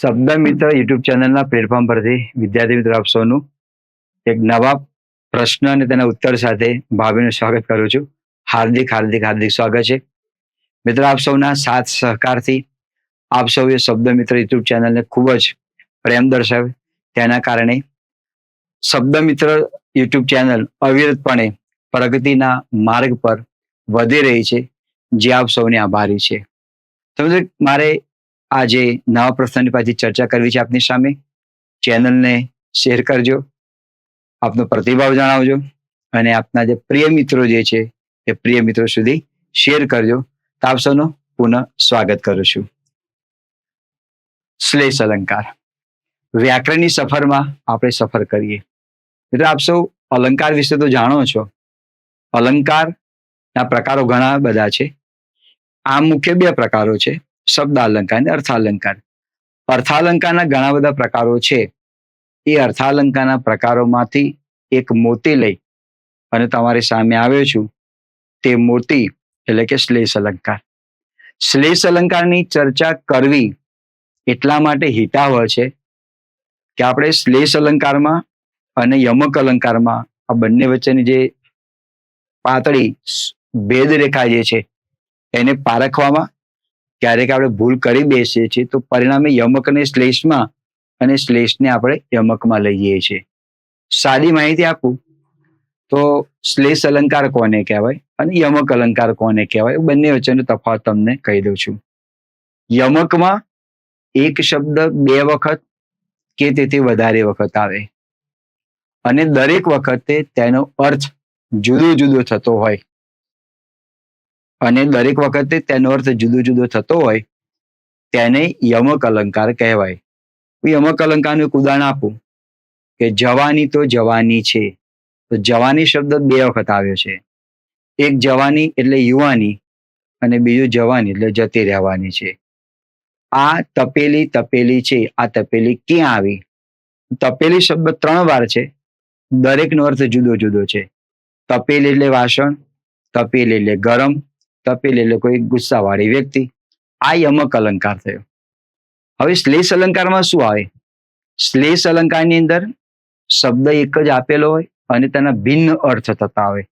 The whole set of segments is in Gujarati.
શબ્દ મિત્ર યુટ્યુબ ચેનલના પ્લેટફોર્મ પરથી વિદ્યાર્થી મિત્રો આપ સૌનું એક નવા પ્રશ્ન અને તેના ઉત્તર સાથે ભાભીનું સ્વાગત કરું છું. હાર્દિક હાર્દિક હાર્દિક સ્વાગત છે. મિત્રો આપ સૌના સાથ સહકારથી આપ સૌએ શબ્દ મિત્ર યુટ્યુબ ચેનલને ખૂબ જ પ્રેમ દર્શાવે. તેના કારણે શબ્દ મિત્ર યુટ્યુબ ચેનલ અવિરતપણે પ્રગતિના માર્ગ પર વધી રહી છે. જે આપ સૌને આભારી છે. તો મારે આજે નવા પ્રસંગની પાછી ચર્ચા કરવી છે આપની સામે. ચેનલને શેર કરજો. આપનો પ્રતિભાવ જણાવજો. અને આપના જે પ્રિય મિત્રો જે છે, એ પ્રિય મિત્રો સુધી શેર કરજો. તો આપ સૌનું પુનઃ સ્વાગત કરું છું. શ્લેષ અલંકાર. વ્યાકરણની સફરમાં આપણે સફર કરીએ. એટલે આપ સૌ અલંકાર વિશે તો જાણો છો. અલંકારના પ્રકારો ઘણા બધા છે. આ મુખ્ય બે પ્રકારો છે. શબ્દ અલંકાર અને અર્થાલંકાર. અર્થાલંકારના ઘણા બધા પ્રકારો છે. એ અર્થાલંકારના પ્રકારોમાંથી એક મોતી લઈ અને તમારી સામે આવ્યો છું. તે મોતી એટલે કે શ્લેષ અલંકાર. શ્લેષ અલંકારની ચર્ચા કરવી એટલા માટે હિતાવહ છે કે આપણે શ્લેષ અલંકારમાં અને યમક અલંકારમાં આ બંને વચ્ચેની જે પાતળી ભેદ રેખા જે છે એને પારખવામાં ક્યારેક આપણે ભૂલ કરી બેસીએ છીએ, તો પરિણામે યમકને શ્લેષમાં અને શ્લેષને આપણે યમકમાં લઈએ છીએ. સાદી માહિતી આપું? તો શ્લેષ અલંકાર કોને કહેવાય અને યમક અલંકાર કોને કહેવાય? બંને વચ્ચેનો તફાવત તમને કહી દઉં છું. યમકમાં એક શબ્દ બે વખત કે તેથી વધારે વખત આવે. અને દરેક વખતે તેનો અર્થ જુદો જુદો થતો હોય. અને દરેક વખતે તેનો અર્થ જુદો જુદો થતો હોય, તેને યમક અલંકાર કહેવાય. યમક અલંકારનું એક ઉદાહરણ આપું. કે જવાની તો જવાની છે. તો જવાની શબ્દ બે વખત આવ્યો છે. એક જવાની એટલે યુવાની અને બીજું જવાની એટલે જતી રહેવાની છે. આ તપેલી તપેલી છે. આ તપેલી ક્યાં આવી? તપેલી શબ્દ ત્રણ વાર છે. દરેકનો અર્થ જુદો જુદો છે. તપેલી એટલે વાસણ, તપેલી એટલે ગરમ તપેલી એટલે કોઈ ગુસ્સાવાળી વ્યક્તિ. આ યમક અલંકાર થયો. હવે શ્લેષ અલંકારમાં શું આવે? શ્લેષ અલંકારની અંદર શબ્દ એક જ આપેલો હોય અને તેના ભિન્ન અર્થ થતા હોય.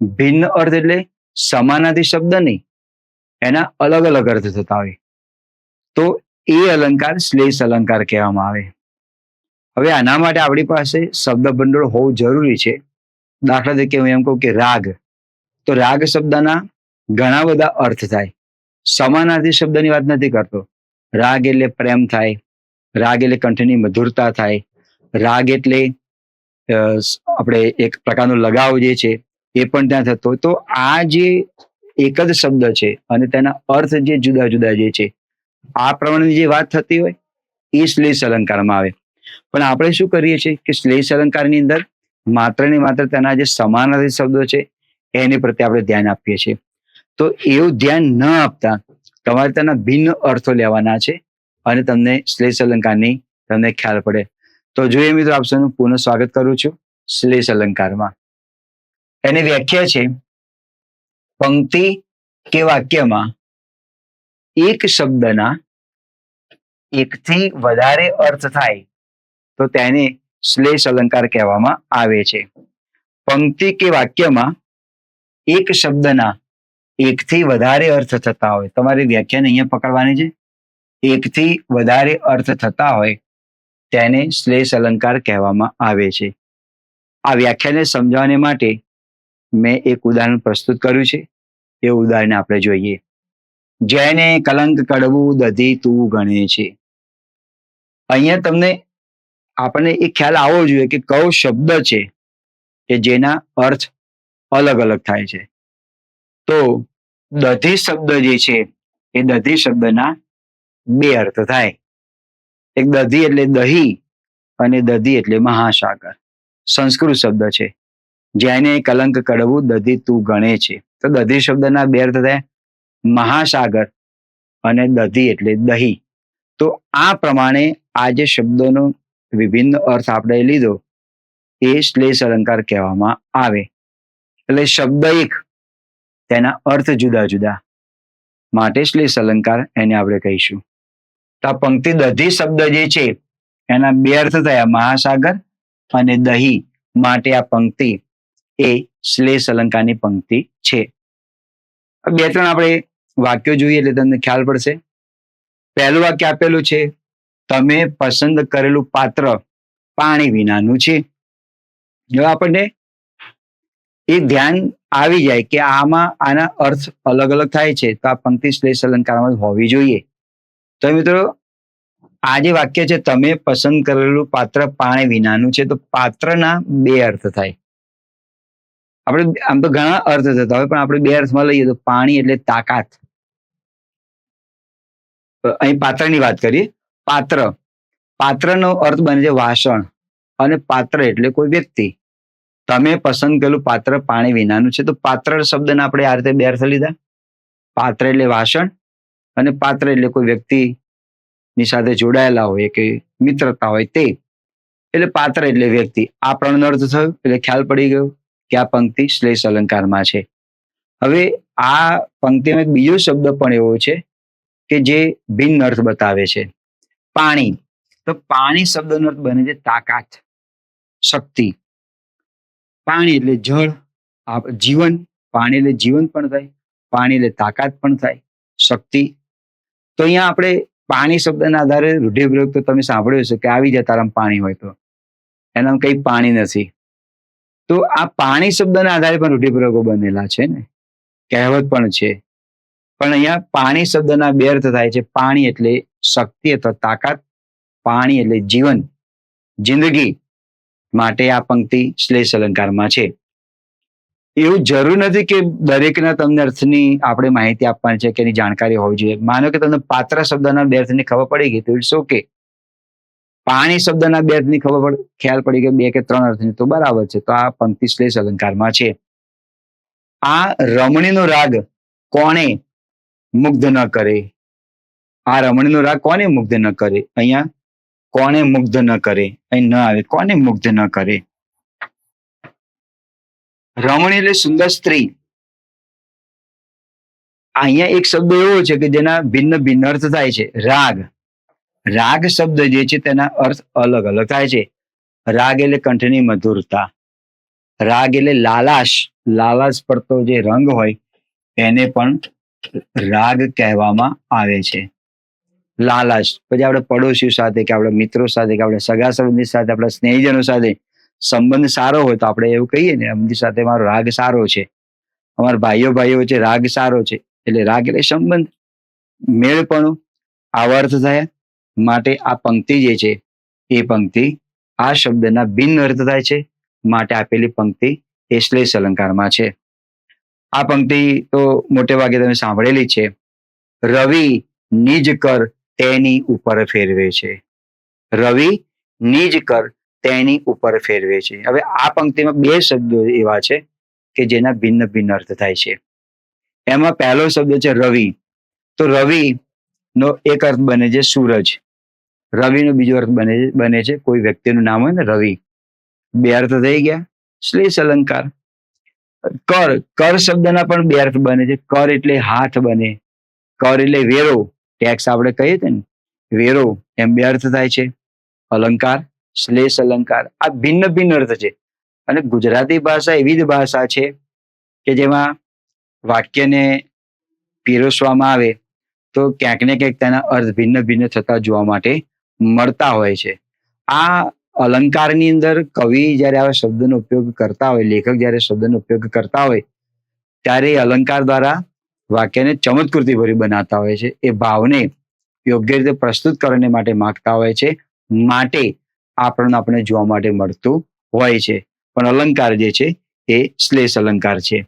ભિન્ન અર્થ એટલે સમાનાથી શબ્દ નહીં, એના અલગ અલગ અર્થ થતા હોય. તો એ અલંકાર શ્લેષ અલંકાર કહેવામાં આવે. હવે આના માટે આપણી પાસે શબ્દ ભંડોળ હોવું જરૂરી છે. દાખલા તરીકે હું એમ કહું કે રાગ. તો રાગ શબ્દના ઘણા બધા અર્થ થાય. સમાનાર્થી શબ્દની વાત નથી કરતો. રાગ એટલે પ્રેમ થાય. રાગ એટલે કંઠની મધુરતા થાય. રાગ એટલે આપણે એક પ્રકારનો લગાવ જે છે, એ પણ ત્યાં થતો. તો આ જે એક જ શબ્દ છે અને તેના અર્થ જે જુદા જુદા જે છે, આ પ્રમાણેની જે વાત થતી હોય, એ શ્લેષ અલંકારમાં આવે. પણ આપણે શું કરીએ છીએ કે શ્લેષ અલંકારની અંદર માત્ર ને માત્ર તેના જે સમાનાર્થી શબ્દો છે, એની પ્રત્યે આપણે ધ્યાન આપીએ છીએ. તો એવું ધ્યાન ન આપતા તમારે તેના ભિન્ન અર્થો લેવાના છે અને તમને શ્લેષ અલંકારની તમને ખ્યાલ પડે. તો જોઈએ મિત્રો, આપ પુનઃ સ્વાગત કરું છું શ્લેષ અલંકારમાં. એની વ્યાખ્યા છે, પંક્તિ કે વાક્યમાં એક શબ્દના એકથી વધારે અર્થ થાય તો તેને શ્લેષ અલંકાર કહેવામાં આવે છે. પંક્તિ કે વાક્યમાં એક શબ્દના એકથી વધારે અર્થ થતા હોય. તમારી વ્યાખ્યાને અહીંયા પકડવાની છે. એકથી વધારે અર્થ થતા હોય તેને શ્લેષ અલંકાર કહેવામાં આવે છે. આ વ્યાખ્યાને સમજાવવા માટે મેં એક ઉદાહરણ પ્રસ્તુત કર્યું છે. એ ઉદાહરણ આપણે જોઈએ. જેને કલંક કડવું દધી તું ગણે છે. અહીંયા તમને આપણને એ ખ્યાલ આવવો જોઈએ કે કયો શબ્દ છે કે જેના અર્થ અલગ અલગ થાય છે. તો દધી શબ્દ જે છે, એ દધી શબ્દના બે અર્થ થાય. એક દધી એટલે દહી અને દધી એટલે મહાસાગર. સંસ્કૃત શબ્દ છે. જેને કલંક કડવું દધી તું ગણે છે. તો દધી શબ્દના બે અર્થ થાય. મહાસાગર અને દધી એટલે દહી. તો આ પ્રમાણે આ જે શબ્દોનો વિભિન્ન અર્થ આપણે લીધો, એ શ્લેષ અલંકાર કહેવામાં આવે. એટલે શબ્દ એક તેના અર્થ જુદા જુદા. માટે શ્લેષ અલંકાર એને આપણે કહીશું. તો આ પંક્તિ દધી શબ્દ જે છે, એના બે અર્થ થયા, મહાસાગર અને દહી. માટે આ પંક્તિ એ શ્લેષ અલંકારની પંક્તિ છે. બે ત્રણ આપણે વાક્યો જોઈએ એટલે તમને ખ્યાલ પડશે. પહેલું વાક્ય આપેલું છે, તમે પસંદ કરેલું પાત્ર પાણી વિનાનું છે. જો આપણને એ ધ્યાન આવી જાય કે આમાં આના અર્થ અલગ અલગ થાય છે, તો આ પંક્તિ શ્લેષ અલંકારમાં હોવી જોઈએ. તો મિત્રો, આ જે વાક્ય છે, તમે પસંદ કરેલું પાત્ર પાણી વિનાનું છે તો પાત્રના બે અર્થ થાય. આપણે આમ તો ઘણા અર્થ થતા હોય, પણ આપણે બે અર્થમાં લઈએ તો પાણી એટલે તાકાત. અહીં પાત્રની વાત કરીએ. પાત્ર. પાત્રનો અર્થ બને છે વાસણ. અને પાત્ર એટલે કોઈ વ્યક્તિ. તમે પસંદ કરેલું પાત્ર પાણી વિનાનું છે. તો પાત્ર શબ્દને આપણે આ રીતે બે અર્થ લીધા. પાત્ર એટલે વાસણ અને પાત્ર એટલે કોઈ વ્યક્તિની સાથે જોડાયેલા હોય કે મિત્રતા હોય તે. એટલે પાત્ર એટલે વ્યક્તિ. આ પ્રણનો અર્થ થયો. એટલે ખ્યાલ પડી ગયો કે આ પંક્તિ શ્લેષ અલંકારમાં છે. હવે આ પંક્તિમાં એક બીજો શબ્દ પણ એવો છે કે જે ભિન્ન અર્થ બતાવે છે. પાણી. તો પાણી શબ્દનો અર્થ બને છે તાકાત, શક્તિ. પાણી એટલે જળ જીવન, પાણી એટલે જીવન પણ થાય, પાણી એટલે તાકાત પણ થાય, શક્તિ. તો અહીંયા આપણે પાણી શબ્દના આધારે રૂઢિપ્રયોગ તો તમે સાંભળ્યો હશે કે આવી જાય તારામાં પાણી હોય તો. એનામાં કંઈ પાણી નથી. તો આ પાણી શબ્દના આધારે પણ રૂઢિપ્રયોગો બનેલા છે ને. કહેવત પણ છે. પણ અહીંયા પાણી શબ્દના બે અર્થ થાય છે. પાણી એટલે શક્તિ અથવા તાકાત, પાણી એટલે જીવન. જિંદગી માટે આ પંક્તિ શ્લેષ અલંકારમાં છે. એવું જરૂર નથી કે દરેકના તમને અર્થની આપણે માહિતી આપવાની છે કે એની જાણકારી હોવી જોઈએ. માનો કે તમને પાત્ર શબ્દના બે અર્થની ખબર પડી ગઈ, તો ઇટ્સ ઓકે. પાણી શબ્દના બે અર્થની ખબર પડ, ખ્યાલ પડી ગઈ બે કે ત્રણ અર્થની, તો બરાબર છે. તો આ પંક્તિ શ્લેષ અલંકારમાં છે. આ રમણીનો રાગ કોણે મુગ્ધ ન કરે? આ રમણીનો રાગ કોને મુગ્ધ ન કરે? અહીંયા કોને મુગ્ધ ન કરે? અહીં ન આવે. કોને મુગ્ધ ન કરે? રમણી એટલે સુંદર સ્ત્રી. અહીંયા એક શબ્દ એવો છે કે જેના ભિન્ન ભિન્ન અર્થ થાય છે. રાગ. રાગ શબ્દ જે છે તેના અર્થ અલગ અલગ થાય છે. રાગ એટલે કંઠની મધુરતા. રાગ એટલે લાલાશ. લાલાશ પડતો જે રંગ હોય એને પણ રાગ કહેવામાં આવે છે. લાલાશ પછી આપણે પડોશીઓ સાથે કે આપણા મિત્રો સાથે કે આપણે સગા સંબંધી સાથે, આપણા સ્નેહીજનો સાથે સંબંધ સારો હોય તો આપણે એવું કહીએ ને અમની સાથે મારો રાગ સારો છે. અમારા ભાઈઓ ભાઈઓ વચ્ચે રાગ સારો છે. એટલે રાગ એટલે સંબંધ. મેળપણું આવા અર્થ થયા માટે આ પંક્તિ જે છે, એ પંક્તિ આ શબ્દના બિન અર્થ થાય છે, માટે આપેલી પંક્તિ એ શ્લેષ અલંકારમાં છે. આ પંક્તિ તો મોટે ભાગે તમે સાંભળેલી છે. રવિ નિજ કર તેની ઉપર ફેરવે છે. રવિ નિજ કર તેની ઉપર ફેરવે છે. હવે આ પંક્તિમાં બે શબ્દો એવા છે કે જેના ભિન્ન ભિન્ન અર્થ થાય છે. એમાં પહેલો શબ્દ છે રવિ. તો રવિ નો એક અર્થ બને છે સૂરજ. રવિનો બીજો અર્થ બને બને છે કોઈ વ્યક્તિનું નામ હોય ને રવિ. બે અર્થ થઈ ગયા. શ્લેષ અલંકાર. કર કર શબ્દના પણ બે અર્થ બને છે. કર એટલે હાથ બને. કર એટલે વેરો. ટેક્સ આપણે કહીએ છીએ ને, વેરો, એમ બે અર્થ થાય છે. અલંકાર, શ્લેષ અલંકાર, આ ભિન્ન ભિન્ન અર્થ છે. અને ગુજરાતી ભાષા એવી જ ભાષા છે કે જેમાં વાક્યને પીરસવામાં આવે તો ક્યાંક ને ક્યાંક તેના અર્થ ભિન્ન ભિન્ન થતા જોવા માટે મળતા હોય છે. આ અલંકારની અંદર કવિ જ્યારે આવા શબ્દનો ઉપયોગ કરતા હોય, લેખક જ્યારે શબ્દનો ઉપયોગ કરતા હોય, ત્યારે અલંકાર દ્વારા વાક્યને ચમત્કૃતિ ભરી બનાવતા હોય છે. એ ભાવને યોગ્ય રીતે પ્રસ્તુત કરવાને માટે માગતા હોય છે. માટે આપણને આપણે જોવા માટે મળતું હોય છે. પણ અલંકાર જે છે એ શ્લેષ અલંકાર છે.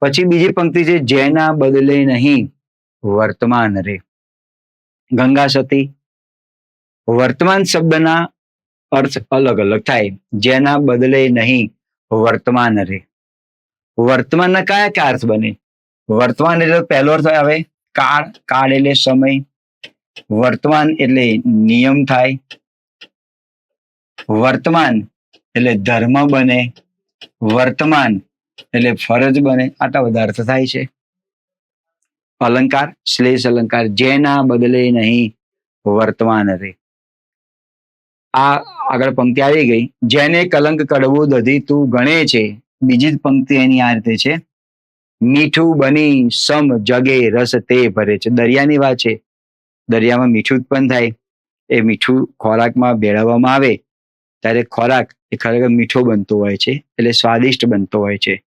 પછી બીજી પંક્તિ છે, જેના બદલે નહીં વર્તમાન રે. ગંગા સતી, વર્તમાન શબ્દના અર્થ અલગ અલગ થાય. જેના બદલે નહીં વર્તમાન રે. વર્તમાનના કયા કયા અર્થ બને? વર્તમાન એટલે પહેલો અર્થ આવે કાળ કાળ એટલે સમય. વર્તમાન એટલે નિયમ થાય. વર્તમાન એટલે ધર્મ બને. વર્તમાન એટલે ફરજ બને. આટલા બધા અર્થ થાય છે. અલંકાર, શ્લેષ અલંકાર જેના બદલે નહીં, વર્તમાન રે. આ આગળ પંક્તિ આવી ગઈ. જેને કલંક કડવું દધી તું ગણે છે. બીજી જ પંક્તિ એની આ રીતે છે. મીઠું બની, સમ જગે, રસ તે ભરે છે. દરિયાની વાત છે. દરિયામાં મીઠું ઉત્પન્ન થાય. એ મીઠું ખોરાકમાં ભેળવવામાં આવે. ત્યારે ખોરાક એ ખરેખર મીઠો બનતો હોય છે, એટલે સ્વાદિષ્ટ બનતો હોય છે.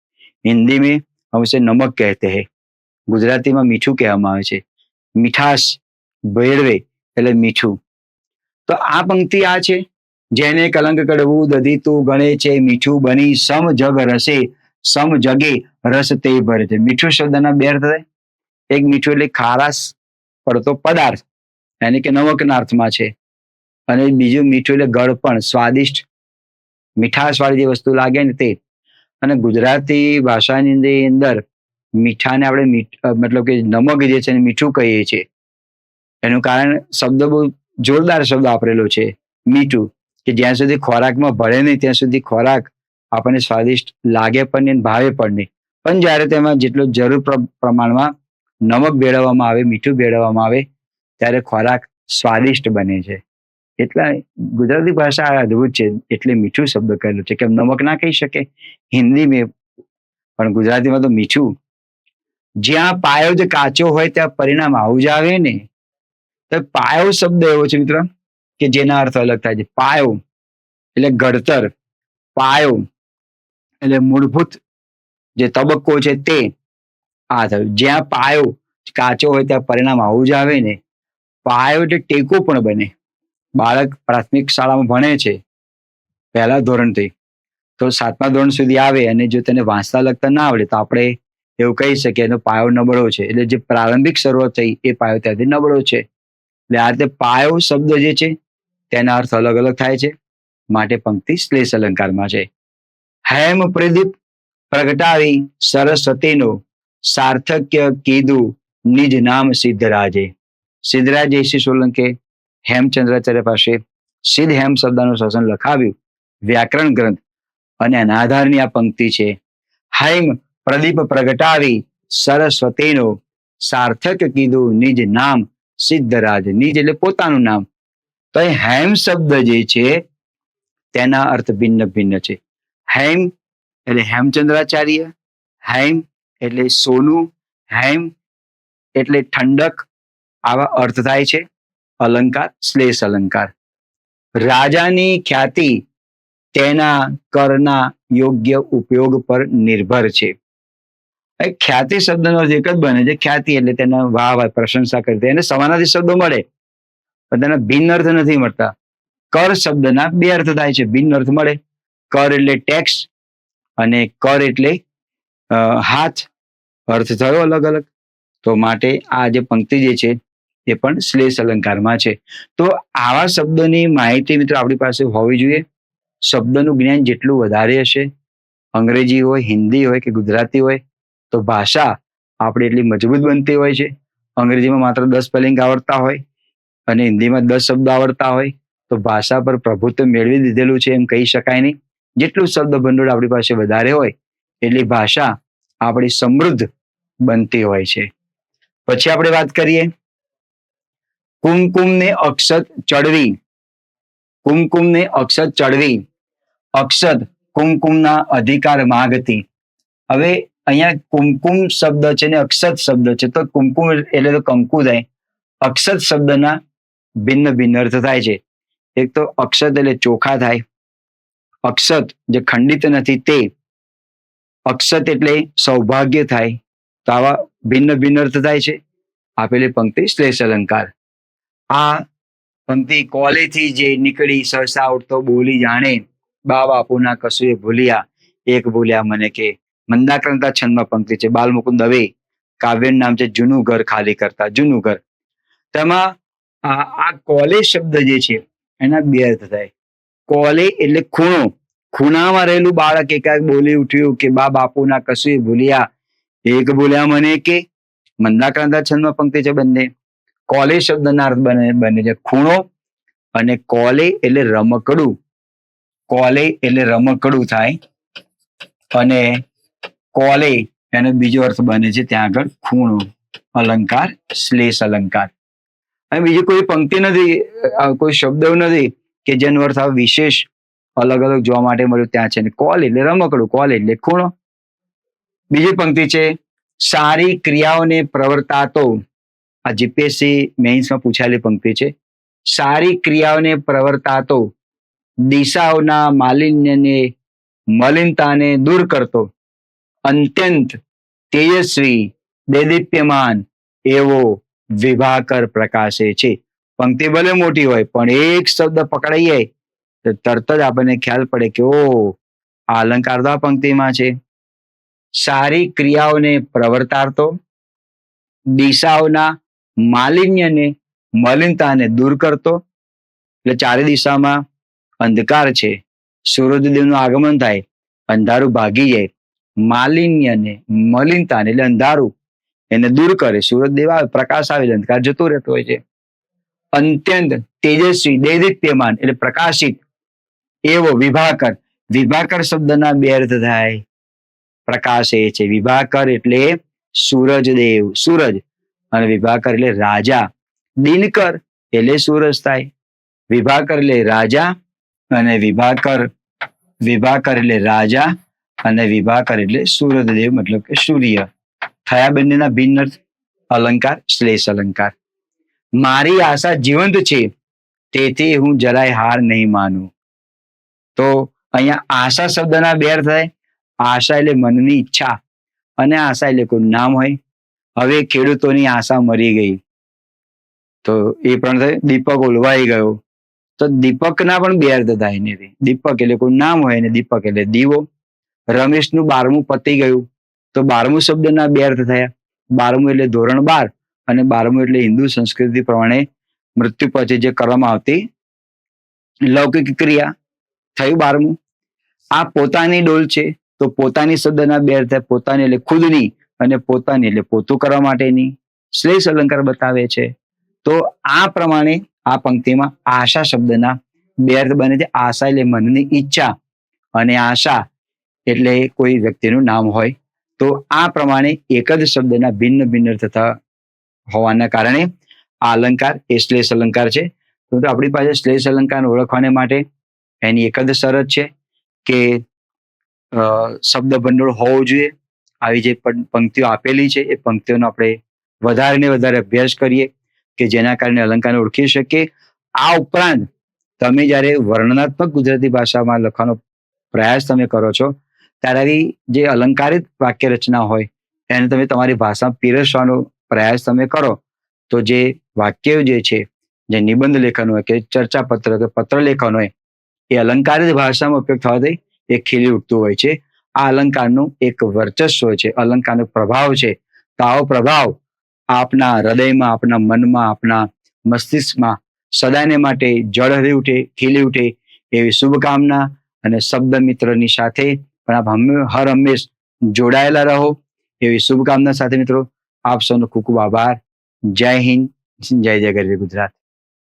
હિન્દી મેં હમસે નમક કહેતે હે. ગુજરાતીમાં મીઠું કહેવામાં આવે છે. મીઠાશ ભેળવે, એટલે મીઠું. તો આ પંક્તિ આ છે. જેને કલંક કડવું દધીતું ગણે છે, મીઠું બની, સમ જગ રસે, સમ જગે રસ તે ભરે છે. મીઠું શબ્દના બે અર્થ થાય. એક મીઠું એટલે ખારાશ પડતો પદાર્થ yani કે નમકના અર્થમાં છે. અને બીજું મીઠું એટલે ગળપણ, સ્વાદિષ્ટ, મીઠાશવાળી જે વસ્તુ લાગે ને તે. અને ગુજરાતી ભાષાની અંદર મીઠાને આપણે મીઠ મતલબ કે નમક જે છે મીઠું કહીએ છીએ. એનું કારણ શબ્દ બહુ જોરદાર શબ્દ વાપરેલો છે. મીઠું, કે જ્યાં સુધી ખોરાકમાં ભળે નહીં, ત્યાં સુધી ખોરાક આપણને સ્વાદિષ્ટ લાગે પણ નહીં ભાવે પણ નહીં. પણ જ્યારે તેમાં જેટલો જરૂર પ્ર- પ્રમાણમાં નમક ભેળવવામાં આવે, મીઠું ભેળવવામાં આવે, ત્યારે ખોરાક સ્વાદિષ્ટ બને છે. એટલા ગુજરાતી ભાષા અદ્ભુત છે. એટલે મીઠું શબ્દ કહેલું છે. કે નમક ના કહી શકે? હિન્દી મેં, પણ ગુજરાતીમાં તો મીઠું. જ્યાં પાયો જ કાચો હોય, ત્યાં પરિણામ આવું જ આવે ને? તો પાયો શબ્દ એવો છે મિત્ર, કે જેના અર્થ અલગ થાય છે. પાયો, એટલે ઘડતર. પાયો, એટલે મૂળભૂત જે તબક્કો છે તે આ થયું. જ્યાં પાયો કાચો હોય ત્યાં પરિણામ આવું જ આવે ને. પાયો એટલે ટેકો પણ બને. બાળક પ્રાથમિક શાળામાં ભણે છે પહેલા ધોરણથી. તો સાતમા ધોરણ સુધી આવે અને જો તેને વાંચતા લખતા ના આવડે તો આપણે એવું કહી શકીએ એનો પાયો નબળો છે. એટલે જે પ્રારંભિક શરૂઆત થઈ એ પાયો ત્યાંથી નબળો છે. એટલે આ રીતે પાયો શબ્દ જે છે તેના અર્થ અલગ અલગ થાય છે. માટે પંક્તિ શ્લેષ અલંકારમાં છે. હેમ પ્રદીપ પ્રગટાવી સરસ્વતીનો સાર્થક્ય કીધું નિજ નામ સિદ્ધરાજે. સિદ્ધરાજ જયશ્રી સોલંકે હેમચંદ્રાચાર્ય પાસે સિદ્ધ હેમ શબ્દનું શાસન લખાવ્યું. વ્યાકરણ ગ્રંથ અને એના આધારની આ પંક્તિ છે. હૈમ પ્રદીપ પ્રગટાવી સરસ્વતીનો સાર્થક કીધું નિજ નામ સિદ્ધરાજ. નિજ એટલે પોતાનું નામ. તો એ હેમ શબ્દ જે છે તેના અર્થ ભિન્ન ભિન્ન છે. હેમ એટલે હેમચંદ્રાચાર્ય, હેમ એટલે સોનું, હેમ એટલે ઠંડક, આવા અર્થ થાય છે અલંકાર, શ્લેષ અલંકાર. રાજાની ખ્યાતિ તેના કરના યોગ્ય ઉપયોગ પર નિર્ભર છે. ખ્યાતિ શબ્દનો અર્થ એક જ બને છે, ખ્યાતિ એટલે તેના વાહ વાહ પ્રશંસા કરતી એને સમાનાથી શબ્દો મળે. પણ તેના ભિન્ન અર્થ નથી મળતા. કર શબ્દના બે અર્થ થાય છે, ભિન્ન અર્થ મળે. કર એટલે ટેક્સ અને કર એટલે હાથ અર્થ થયો અલગ અલગ તો માટે આ જે પંક્તિ જે છે, એ પણ શ્લેષ અલંકારમાં છે. તો આવા શબ્દોની માહિતી મિત્રો આપણી પાસે હોવી જોઈએ. શબ્દનું જ્ઞાન જેટલું વધારે હશે, અંગ્રેજી હોય, હિન્દી હોય કે ગુજરાતી હોય, તો ભાષા આપણી એટલી મજબૂત બનતી હોય છે. અંગ્રેજીમાં માત્ર દસ સ્પેલિંગ આવડતા હોય અને હિન્દીમાં દસ શબ્દ આવડતા હોય, તો ભાષા પર પ્રભુત્વ મેળવી દીધેલું છે એમ કહી શકાય નહીં. જેટલું શબ્દ ભંડોળ આપણી પાસે વધારે હોય, એટલી ભાષા આપણી સમૃદ્ધ બનતી હોય છે. પછી આપણે વાત કરીએ, કુમકુમને અક્ષત ચડવી. કુમકુમને અક્ષત ચડવી. અક્ષત કુમકુમના અધિકાર માગતી. હવે અહીંયા કુમકુમ શબ્દ છે ને અક્ષત શબ્દ છે, તો કુમકુમ એટલે તો કંકુ થાય. અક્ષત શબ્દના ભિન્ન ભિન્ન અર્થ થાય છે. એક તો અક્ષત એટલે ચોખા થાય અક્ષત જે ખંડિત નથી તે. અક્ષત એટલે સૌભાગ્ય થાય તો આવા ભિન્ન ભિન્ન અર્થ થાય છે. આપેલી પંક્તિ શ્લેષ અલંકાર. આ પંક્તિ કોલેથી જે નીકળી સહસા ઉઠતો બોલી જાણે બા બાપુના કશુએ ભૂલ્યા. એક ભૂલ્યા મને કે મંદાક્રાંતા છંદમાં પંક્તિ છે. બાલમુકુંદ દવે કાવ્યનું નામ છે જૂનું ઘર ખાલી કરતા, જૂનું ઘર. તેમાં આ આ કોલે શબ્દ જે છે એના બે અર્થ થાય. કોલે એટલે ખૂણો. ખૂણામાં રહેલું બાળક એકાએક બોલી ઉઠ્યું કે, બા, બાપુના કશું ભૂલ્યા. એક ભૂલ્યા મને કે મંદાક્રાંતા છંદમાં પંક્તિ છે બંને. કોલે શબ્દના અર્થ બને બને છે ખૂણો અને કોલે એટલે રમકડું. કોલે એટલે રમકડું થાય અને કોલે એનો બીજો અર્થ બને છે ત્યાં આગળ ખૂણો, અલંકાર, શ્લેષ અલંકાર. અને બીજી કોઈ પંક્તિ નથી કોઈ શબ્દ નથી. કે જેનું અર્થ આ વિશેષ અલગ અલગ જોવા માટે મળ્યું ત્યાં છે. કોલ એટલે રમકડું કોલ એટલે ખૂણો. બીજી પંક્તિ છે, સારી ક્રિયાઓને પ્રવર્તાતો. આ જીપીએસસી મેઇન્સમાં પૂછાયેલી પંક્તિ છે. સારી ક્રિયાઓને પ્રવર્તાતો, દિશાઓના માલિન્યને, મલિનતાને દૂર કરતો. અત્યંત તેજસ્વી, દેદીપ્યમાન એવો વિભાકર પ્રકાશે છે. પંક્તિ ભલે મોટી હોય, પણ એક શબ્દ પકડાઈ જાય, તો તરત જ આપણને ખ્યાલ પડે કે ઓ આ અલંકાર તો આ પંક્તિમાં છે. સારી ક્રિયાઓને પ્રવર્તારતો, દિશાઓના માલિન્યને મલિનતાને દૂર કરતો, એટલે ચારે દિશામાં અંધકાર છે સૂર્યદેવનું આગમન થાય, અંધારું ભાગી જાય, માલિન્યને મલિનતાને, એટલે અંધારું એને દૂર કરે સૂરજદેવ આવે, પ્રકાશ આવે અંધકાર જતો રહેતો હોય છે. અત્યંત તેજસ્વી દૈદિત્યમાન એટલે પ્રકાશિત એવો વિભાકર. વિભાકર શબ્દના બે અર્થ થાય. પ્રકાશ એ છે વિભાકર એટલે સૂરજદેવ સૂરજ. અને વિભાકર એટલે રાજા. દિનકર એટલે સૂરજ થાય. વિભાકર એટલે રાજા અને વિભાકર વિભાકર એટલે રાજા અને વિભાકર એટલે સૂરજદેવ મતલબ કે સૂર્ય. થયા બંનેના ભિન્ન અર્થ. અલંકાર, શ્લેષ અલંકાર. મારી આશા જીવંત છે, તેથી હું જરાય હાર નહીં માનું. તો અહીંયા આશા શબ્દના બે અર્થ થાય. આશા એટલે મનની ઈચ્છા અને આશા એટલે કોઈ નામ હોય. હવે ખેડૂતોની આશા મરી ગઈ. તો એ પણ થાય, દીપક ઓલવાઈ ગયો. તો દીપકના પણ બે અર્થ થાય ને દીપક એટલે કોઈ નામ હોય ને દીપક એટલે દીવો. રમેશનું બારમું પતી ગયું. તો બારમું શબ્દના બે અર્થ થયા. બારમું એટલે ધોરણ બાર. અને બારમું એટલે હિન્દુ સંસ્કૃતિ પ્રમાણે મૃત્યુ પછી જે કરવામાં આવતી લૌકિક ક્રિયા થયું બારમું. આ પોતાની ડોલ છે, તો પોતાની શબ્દના બે અર્થ પોતાની એટલે ખુદની અને પોતાની એટલે પોતું કરવા માટેની. શ્લેષ અલંકાર બતાવે છે. તો આ પ્રમાણે આ પંક્તિમાં આશા શબ્દના બે અર્થ બને છે. આશા એટલે મનની ઈચ્છા અને આશા એટલે કોઈ વ્યક્તિનું નામ હોય. તો આ પ્રમાણે એક જ શબ્દના ભિન્ન ભિન્ન અર્થ થતા હોવાના કારણે આ અલંકાર એ શ્લેષ અલંકાર છે. તો આપણી પાસે શ્લેષ અલંકાર ઓળખવાને માટે એની એક જ શરત છે કે શબ્દ ભંડોળ હોવો જોઈએ. આવી જે પંક્તિઓ આપેલી છે, એ પંક્તિઓનો આપણે વધારે ને વધારે અભ્યાસ કરીએ કે જેના કારણે અલંકારને ઓળખી શકીએ. આ ઉપરાંત તમે જ્યારે વર્ણનાત્મક ગુજરાતી ભાષામાં લખવાનો પ્રયાસ તમે કરો છો, ત્યારે જે અલંકારિત વાક્ય રચના હોય, એને તમે તમારી ભાષામાં પીરસવાનો પ્રયાસ તમે કરો. તો જે વાક્ય જે છે, જે નિબંધ લેખન હોય કે ચર્ચા પત્ર કે પત્ર લેખન હોય, એ અલંકારિત ભાષામાં ઉપયોગ થવાથી એ ખીલી ઉઠતું હોય છે. આ અલંકારનું એક વર્ચસ્વ છે, અલંકારનો પ્રભાવ છે. તો આવો પ્રભાવ આપના હૃદયમાં, આપના મનમાં, આપના મસ્તિષ્કમાં સદાયને માટે જળહરી ઉઠે, ખીલી ઉઠે એવી શુભકામના અને શબ્દ મિત્રની સાથે પણ આપ હર હંમેશ જોડાયેલા રહો એવી શુભકામના સાથે મિત્રો. આપ સૌનો ખૂબ ખૂબ આભાર. જય હિન્દ. જય જય ગરવી ગુજરાત.